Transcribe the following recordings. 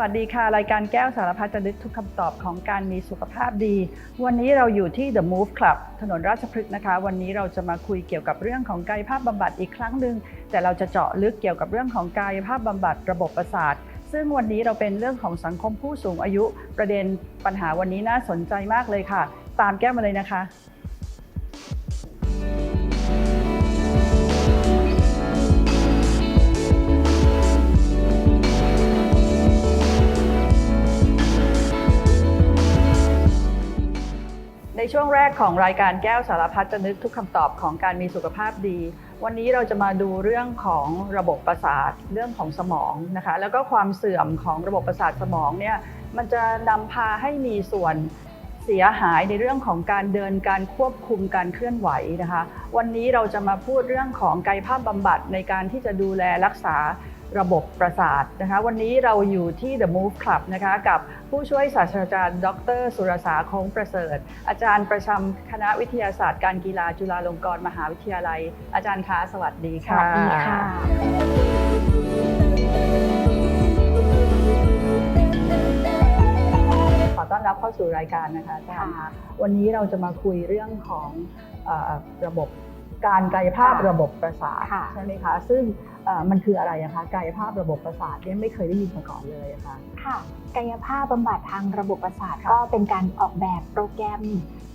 วัสดีค่ะ รายการแก้วสารพัดจะลึกทุกคำตอบของการมีสุขภาพดี วันนี้เราอยู่ที่ The Move Club ถนนราชพฤกษ์นะคะ วันนี้เราจะมาคุยเกี่ยวกับเรื่องของกายภาพบำบัดอีกครั้งหนึ่งแต่เราจะเจาะลึกเกี่ยวกับเรื่องของกายภาพบำบัดระบบประสาทซึ่งวันนี้เราเป็นเรื่องของสังคมผู้สูงอายุ ประเด็นปัญหาวันนี้น่าสนใจมากเลยค่ะ ตามแก้วมาเลยนะคะ ในช่วงแรกของรายการแก้วสารพัดจะนึกทุกคำตอบของการมีสุขภาพดี วันนี้เราจะมาดูเรื่องของระบบประสาทเรื่องของสมองนะคะแล้วก็ความเสื่อมของระบบประสาทสมองเนี่ยมันจะนำพาให้มีส่วนเสียหายในเรื่องของการเดินการควบคุมการเคลื่อนไหวนะคะ วันนี้เราจะมาพูดเรื่องของกายภาพบำบัดในการที่จะดูแลรักษา ระบบประสาทนะคะ วันนี้เราอยู่ที่ The Move Club นะคะกับผู้ช่วยศาสตราจารย์ ดร สุรสาคงประเสริฐ อาจารย์ประจำคณะวิทยาศาสตร์การกีฬาจุฬาลงกรณ์มหาวิทยาลัย อาจารย์คะสวัสดีสค่ะวัสดีค่ะขอต้อนรับเข้าสู่รายการนะคะอาจารย์คะวันนี้เราจะมาคุยเรื่องของเออระบบ การกายภาพค่ะระบบประสาทค่ะใช่ไหมคะ ซึ่งเอ่อมันคืออะไรอะคะกายภาพระบบประสาทเนี่ยไม่เคยได้ยินมาก่อนเลยอะค่ะค่ะ กายภาพบำบัดทางระบบประสาทค่ะก็เป็นการออกแบบโปรแกรม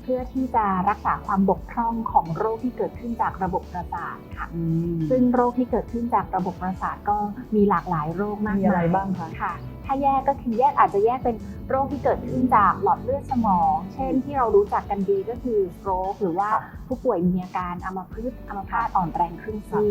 เพื่อที่จะรักษาความบกพร่องของโรคที่เกิดขึ้นจากระบบประสาทค่ะ ซึ่งโรคที่เกิดขึ้นจากระบบประสาทก็มีหลากหลายโรคมากมีมายอะไรบ้างคะค่ะ ถ้าแยกก็คือแยกอาจจะแยกเป็นโรคที่เกิดขึ้นจากหลอดเลือดสมอง เช่นที่เรารู้จักกันดีก็คือสโตรกหรือว่าผู้ป่วยมีอาการอัมพฤกษ์อัมพาตอ่อนแรงครึ่งซี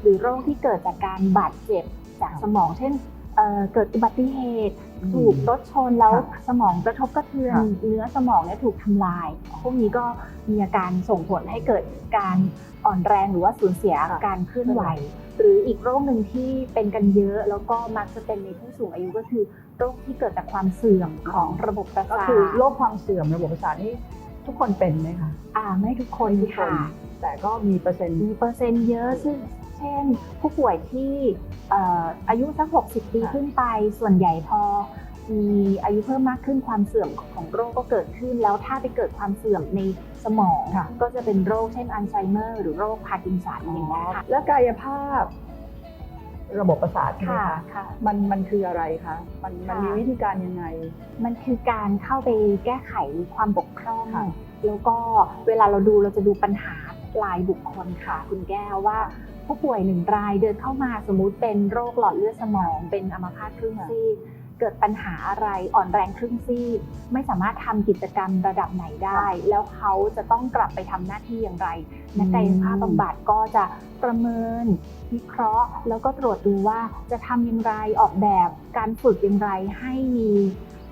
หรือโรคที่เกิดจากการบาดเจ็บจากสมอง เช่น เอ่อเกิดอุบัติเหตุ ถูกรถชนแล้วค่ะสมองกระทบกระเทือนค่ะเนื้อสมองเนี่ยถูกทำลาย พวกนี้ก็มีอาการส่งผลให้เกิดการอ่อนแรงหรือว่าสูญเสียค่ะการเคลื่อนไหว หรืออีกโรคหนึ่งที่เป็นกันเยอะแล้วก็มักจะเป็นในผู้สูงอายุก็คือโรคที่เกิดจากความเสื่อมของระบบประก็สาทคือโรคความเสื่อมระบบประสาทนี่ทุกคนเป็นไหมคะอ่าไม่ทุกคนไม่ทุกคนค่ะแต่ก็มีเปอร์เซ็นต์มีเปอร์เซ็นต์เยอะซึ่ง เช่น ผู้ป่วยที่เอ่ออายุสัก 60 ปีค่ะขึ้นไป ส่วนใหญ่พอมีอายุเพิ่มมากขึ้นความเสื่อมของโรคก็เกิดขึ้น แล้วถ้าไปเกิดความเสื่อมในสมองค่ะก็จะเป็นโรคเช่นอัลไซเมอร์หรือโรคพาร์กินสันอย่างเงี้ยค่ะแล้วกายภาพระบบประสาทใช่ไหมค่ะคะค่ะมันมันคืออะไรคะ มันมันค่ะมีวิธีการยังไง มันคือการเข้าไปแก้ไขความบกพร่องค่ะแล้วก็เวลาเราดูเราจะดูปัญหารายบุคคลค่ะ คุณแก้วว่า ผู้ป่วยหนึ่งรายเดินเข้ามาสมมุติเป็นโรคหลอดเลือดสมอง เป็นอัมพาตครึ่งซีกเกิดปัญหาอะไรอ่อนแรงครึ่งซีกไม่สามารถทำกิจกรรมระดับไหนได้ แล้วเขาจะต้องกลับไปทำหน้าที่อย่างไร นักกายภาพบำบัดก็จะประเมินวิเคราะห์ แล้วก็ตรวจดูว่าจะทำอย่างไรออกแบบการฝึกอย่างไรให้มี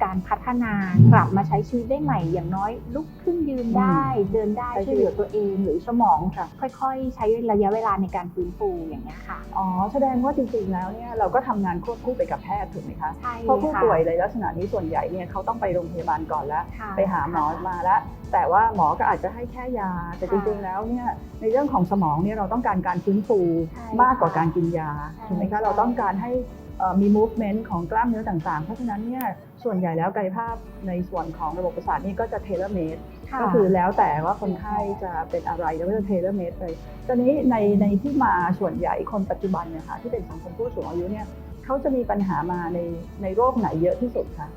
การพัฒนากลับมาใช้ชีวิตได้ใหม่ อย่างน้อยลุกขึ้นยืนได้ เดินได้ใช้ชีช่วยวิตเหลือตัวเองหรือสมองค่ะค่อยๆ ใช้ระยะเวลาในการฟื้นฟูอย่างนี้ยค่ะอ๋อแสดงว่าจริงๆแล้วเนี่ยเราก็ทำงานควบคู่ไปกับแพทย์ถูกไหมคะใช่เพราะผู้ค่ะป่วยในลักษณะนี้ส่วนใหญ่เนี่ยเขาต้องไปโรงพยาบาลก่อนแล้วค่ะไปหาหมอมาแล้วแต่ว่าหมอก็อาจจะให้แค่ยา แต่จริงๆแล้วเนี่ยในเรื่องของสมองเนี่ยเราต้องการการฟื้นฟูใช่มากกว่าการกินยาใช่ถูกไหมใช่คะเราต้องการให้เอ่อ มี movement ของกล้ามเนื้อต่างๆ เพราะฉะนั้นเนี่ยส่วนใหญ่แล้วกายภาพในส่วนของระบบประสาทนี่ก็จะ tailor made ค่ะก็คือแล้วแต่ว่าคนไข้จะเป็นอะไรแล้วก็จะ tailor made ไปตอนนี้ในในที่มาส่วนใหญ่คนปัจจุบันเนี่ยค่ะที่เป็นสังคมผู้สูงอายุเนี่ยเขาจะมีปัญหามาในในโรคไหนเยอะที่สุดคะค่ะ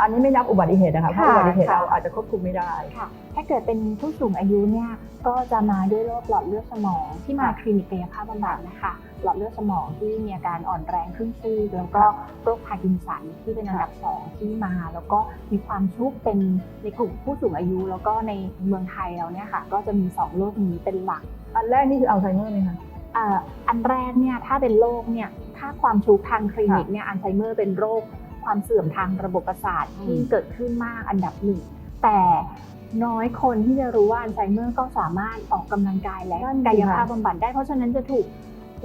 อันนี้ไม่นับอุบัติเหตุนะคะเพราะค่ะอุบัติเหตุค่ะเราอาจจะควบคุมไม่ได้ค่ะถ้าเกิดเป็นผู้สูงอายุเนี่ยก็จะมาด้วยโรคหลอดเลือดสมองที่มาค่ะคลินิกกายภาพบำบัดนะคะหลอดเลือดสมองที่มีอาการอ่อนแรงครึ่งซีกแล้วก็โรคพาร์กินสันที่เป็นอันดับสองที่มา แล้วก็มีความชุกเป็นในกลุ่มผู้สูงอายุ แล้วก็ในเมืองไทยเราเนี่ยค่ะ ก็จะมีสองโรคนี้เป็นหลัก อันแรกนี่คืออัลไซเมอร์ไหมคะอ่าอันแรกเนี่ยถ้าเป็นโรคเนี่ยถ้าความชุกทางคลินิกเนี่ยอัลไซเมอร์เป็นโรค ความเสื่อมทางระบบประสาทที่อืมเกิดขึ้นมากอันดับหนึ่งแต่น้อยคนที่จะรู้ว่าอัลไซเมอร์ก็สามารถออกกำลังกายและกายภาพบำบัดได้เพราะฉะนั้นจะถูก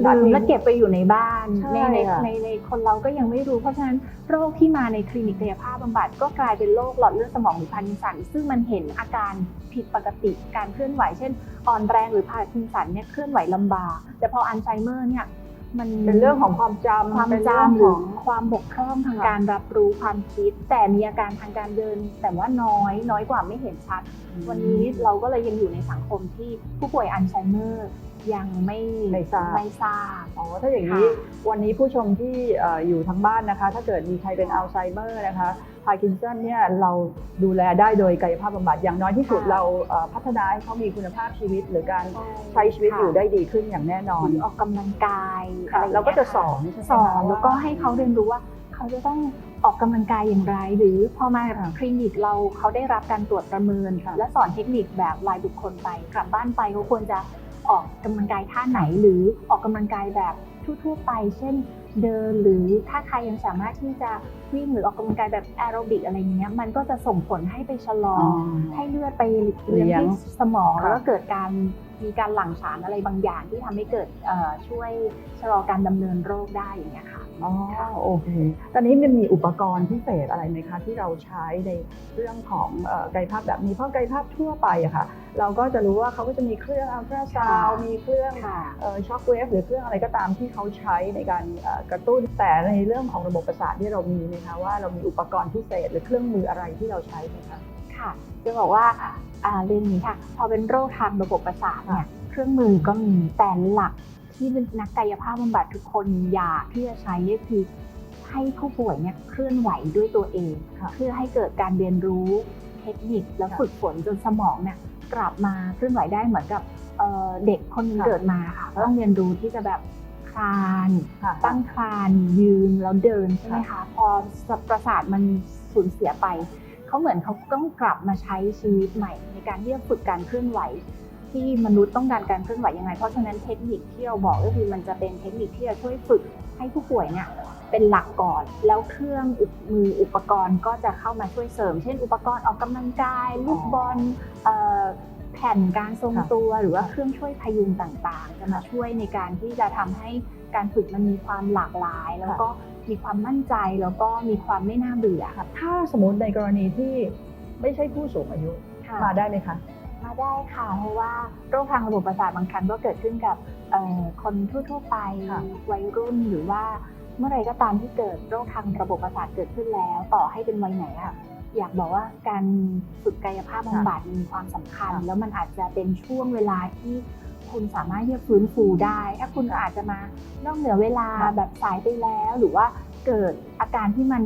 ลืมและเก็บไปอยู่ในบ้านใช่ในในค่ะในในคนเราก็ยังไม่รู้เพราะฉะนั้นโรคที่มาในคลินิกกายภาพบำบัดก็กลายเป็นโรคหลอดเลือดสมองหรือพาร์กินสัน ซึ่งมันเห็นอาการผิดปกติการเคลื่อนไหว เช่นอ่อนแรงหรือพาร์กินสันเนี่ยเคลื่อนไหวลำบากแต่พออัลไซเมอร์เนี่ย มันเป็นเรื่องของความจำความเป็นเรื่จำขหรือองความบกพร่องทางค่ะ การรับรู้ความคิด แต่มีอาการทางการเดิน แต่ว่าน้อยน้อยกว่าไม่เห็นชัด วันนี้เราก็เลยยังอยู่ในสังคมที่ผู้ป่วยอัลไซเมอร์ ยังไม่ไม่ทราบ ไม่ทราบ อ๋อ ถ้าอย่างนี้ค่ะวันนี้ผู้ชมที่เอ่ออยู่ทั้งบ้านนะคะ ถ้าเกิดมีใครเป็นอัลไซเมอร์นะคะพาร์กินสันเนี่ยเราดูแลได้โดยกายภาพบำบัดอย่างน้อยที่สุดค่ะเราเอ่อพัฒนาให้เขามีคุณภาพชีวิต หรือการใช้ชีวิตอยู่ได้ดีขึ้นอย่างแน่นอนหรือออกกำลังกายค่ะอไอย่งงี้ยเราก็จะค่สอนใช่ไหมสอนคะแล้วก็ว่าให้เขาเรียนรู้ว่าเขาจะต้องออกกำลังกายอย่างไร หรือพอมาค่ะคลินิกเราเขาได้รับการตรวจประเมินค่ะและสอนเทคนิคแบบรายบุคคลไปกลับบ้านไปเขาควรจะ ออกกำลังกายท่าไหนหรือออกกำลังกายแบบทั่วๆไป เช่นเดินหรือถ้าใครยังสามารถที่จะวิ่งหรือออกกำลังกายแบบแอโรบิกอะไรอย่างเงี้ยมันก็จะส่งผลให้ไปชะลออ๋ออให้เลือดไปเลี้ยงเลี้ยงที่สมองค่ะแล้วก็เกิดการ มีการหลั่งสารอะไรบางอย่างที่ทำให้เกิดเอ่อช่วยชะลอการดำเนินโรคได้อย่างเงี้ยค่ะอ๋อโอเคตอนนี้มันมีอุปกรณ์พิเศษอะไรไหมคะ ที่เราใช้ในเรื่องของเอ่อกายภาพแบบนี้เพราะกายภาพทั่วไปอะค่ะ เราก็จะรู้ว่าเขาก็จะมีเครื่องอัลตราซาวค่ะมีเครื่องค่ะช็อคเวฟหรือเครื่องอะไรก็ตามที่เขาใช้ในการเอ่อกระตุ้นแต่ในเรื่องของระบบประสาทที่เรามีไหมคะว่าเรามีอุปกรณ์พิเศษหรือเครื่องมืออะไรที่เราใช้ไหมคะ ค่ะจะบอกว่าอ่าเรื่องนี้ค่ะ พอเป็นโรคทางระบบประสาทเนี่ยเครื่องมือก็มีแต่หลักที่นักกายภาพบำบัดทุกคนอยากที่จะใช้ก็คือให้ผู้ป่วยเนี่ยเคลื่อนไหวด้วยตัวเองค่ะเพื่อให้เกิดการเรียนรู้เทคนิคแล้วค่ะฝึกฝนจนสมองเนี่ยกลับมาเคลื่อนไหวได้เหมือนกับเอ่อเด็กคนหนึ่งค่ะเกิดมาค่ะก็ต้องเรียนรู้ที่จะแบบคลานค่ะตั้งคลานยืนแล้วเดินใช่ไหมคะพอประสาทมันสูญเสียไป เขาเหมือนเขาต้องกลับมาใช้ชีวิตใหม่ ในการที่จะฝึกการเคลื่อนไหว ที่มนุษย์ต้องการการเคลื่อนไหวยังไง เพราะฉะนั้นเทคนิคที่เราบอกก็คือมันจะเป็นเทคนิคที่จะช่วยฝึกให้ผู้ป่วยเนี่ยเป็นหลักก่อน แล้วเครื่องอุปมืออุปกรณ์ก็จะเข้ามาช่วยเสริม เช่น อุปกรณ์ออกกำลังกายลูกบอลแผ่นการทรงตัวหรือว่าเครื่องช่วยพยุงต่างๆ จะมาช่วยในการที่จะทำให้ การฝึกมันมีความหลากหลาย แล้วก็มีความมั่นใจแล้วก็มีความไม่น่าเบื่อค่ะถ้าสมมติในกรณีที่ไม่ใช่ผู้สูงอายุมาได้ไหมคะมาได้ค่ะ เพราะว่าโรคทางระบบประสาทบางครั้งก็เกิดขึ้นกับเอ่อคนทั่วๆไปค่ะวัยรุ่นหรือว่าเมื่อไหรก็ตามที่เกิดโรคทางระบบประสาทเกิดขึ้นแล้ว ต่อให้เป็นวัยไหนอะอยากบอกว่าการฝึกกายภาพบำบัดมีความสำคัญค่ะแล้วมันอาจจะเป็นช่วงเวลาที่ คุณสามารถที่จะฟื้นฟูได้ถ้าคุณอาจจะมานอกเหนือเวลาค่ะแบบสายไปแล้ว หรือว่าเกิดอาการที่มัน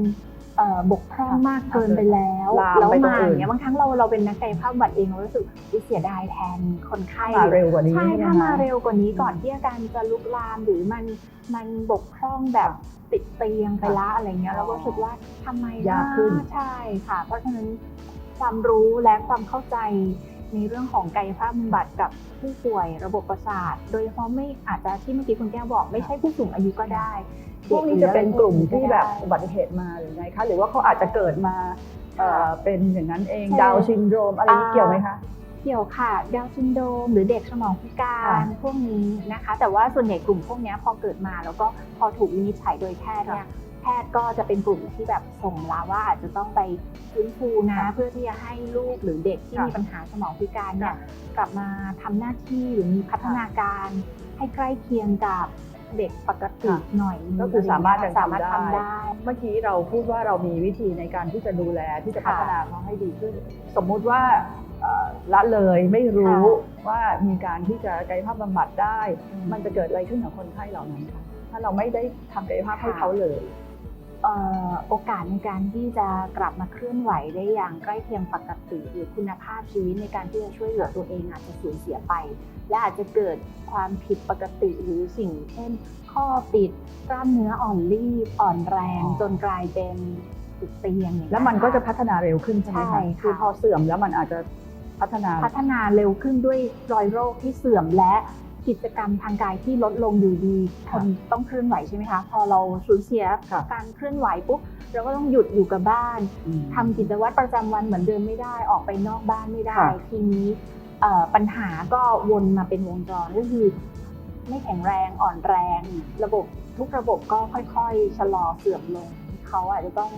เอ่อบกพร่องค่ะมากเกินไปแล้วลามแล้วไปตรงมาอื่นอย่างเงี้ยบางครั้งเราเราเป็นนักกายภาพบำบัดเองเรารู้สึกอุ๊ยเสียดายแทนคนไข้มาเร็วกว่านี้ใช่ไหถ้ามาคะเร็วกว่านี้ก่อนที่อาการจะลุกลามหรือมันมันบกพร่องแบบติดเตียงไปละอะไรเงี้ยอ๋อเราก็รู้สึกว่าทำไมะยากขึ้นใช่ค่ะ เพราะฉะนั้นความรู้และความเข้าใจ ในเรื่องของกายภาพบำบัดกับผู้ป่วยระบบประสาท โดยเฉพาะไม่อาจจะที่เมื่อกี้คุณแก้วบอกไม่ใช่ผู้สูงอายุก็ได้พวกนี้จะเป็นกลุ่มที่แบบด็อุบัติเหตุมาหรือไงคะหรือว่าเขาอาจจะเกิดมาเอ่อเป็นอย่างนั้นเองใช่ดาวน์ซินโดรมอะไรนี้อ่าเกี่ยวไหมคะเกี่ยวค่ะดาวน์ซินโดรมหรือเด็กสมองพิการค่ะพวกนี้นะคะ แต่ว่าส่วนใหญ่กลุ่มพวกเนี้ยพอเกิดมาแล้วก็พอถูกวินิจฉัยโดยแพทย์เนี่ย แพทย์ก็จะเป็นกลุ่มที่แบบส่งลาว่าอาจจะต้องไปฟื้นฟูนะค่ะเพื่อที่จะให้ลูกหรือเด็กที่ค่ะมีปัญหาสมองพิการเนี่ยค่ะกลับมาทำหน้าที่หรือมีพัฒนาการให้ใกล้เคียงกับเด็กปกติค่ะหน่อยก็คือสามารถยังสามารถทำทำได้ได้ เมื่อกี้เราพูดว่าเรามีวิธีในการที่จะดูแลที่จะค่ะพัฒนาเขาให้ดีขึ้น สมมุติว่าเอ่อละเลยไม่รู้ค่ะว่ามีการที่จะกายภาพบำบัดได้อืมมันจะเกิดอะไรขึ้นกับคนไข้เหล่านั้นคะถ้าเราไม่ได้ทำกายภาพให้เขาเลยเอ่อ โอกาสในการที่จะกลับมาเคลื่อนไหวได้อย่างใกล้เคียงปกติ หรือคุณภาพชีวิตในการที่จะช่วยเหลือตัวเองอาจจะสูญเสียไป และอาจจะเกิดความผิดปกติหรือสิ่งเช่น ข้อติดกล้ามเนื้ออ่อนรีบอ่อนแรงอ๋อจนกลายเป็นติดเตียงอย่างเงี้ยแล้วมันก็จะพัฒนาเร็วขึ้นใช่ไหมใช่คะค่ะคือพอเสื่อมแล้วมันอาจจะพัฒนาพัฒนาเร็วขึ้นด้วยรอยโรคที่เสื่อมและ กิจกรรมทางกายที่ลดลงอยู่ดีค่ะคนต้องเคลื่อนไหวใช่ไหมคะ พอเราสูญเสียค่ะการเคลื่อนไหวปุ๊บเราก็ต้องหยุดอยู่กับบ้านอืมทำกิจวัตรประจำวันเหมือนเดิมไม่ได้ออกไปนอกบ้านไม่ได้ค่ะทีนี้เอ่อปัญหาก็วนมาเป็นวงจรก็คือไม่แข็งแรงอ่อนแรง ระบบทุกระบบก็ค่อยๆ ชะลอเสื่อมลงเขาอาจจะต้อง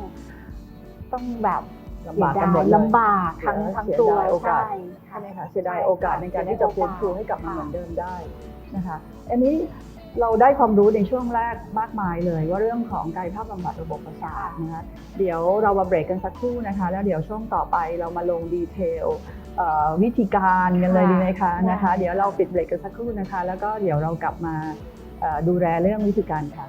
ต้องแบบ ลำบากกันหมดเลยลำบากทั้งเสียทั้งตัวเสียดายโอกาสใช่ใช่ไหมคะเสียดายโอกาสในการที่จะฟื้นฟูให้กลับมาเหมือนเดิมได้นะคะอันนี้เราได้ความรู้ในช่วงแรกมากมายเลย ว่าเรื่องของกายภาพบำบัดระบบประสาทนะคะเดี๋ยวเรามาเบรกกันสักครู่นะคะ แล้วเดี๋ยวช่วงต่อไปเรามาลงดีเทลเอ่อวิธีการกันเลยดีไหมคะนะคะได้เดี๋ยวเราปิดเบรกกันสักครู่นะคะ แล้วก็เดี๋ยวเรากลับมาเอ่อดูแลเรื่องวิธีการค่ะ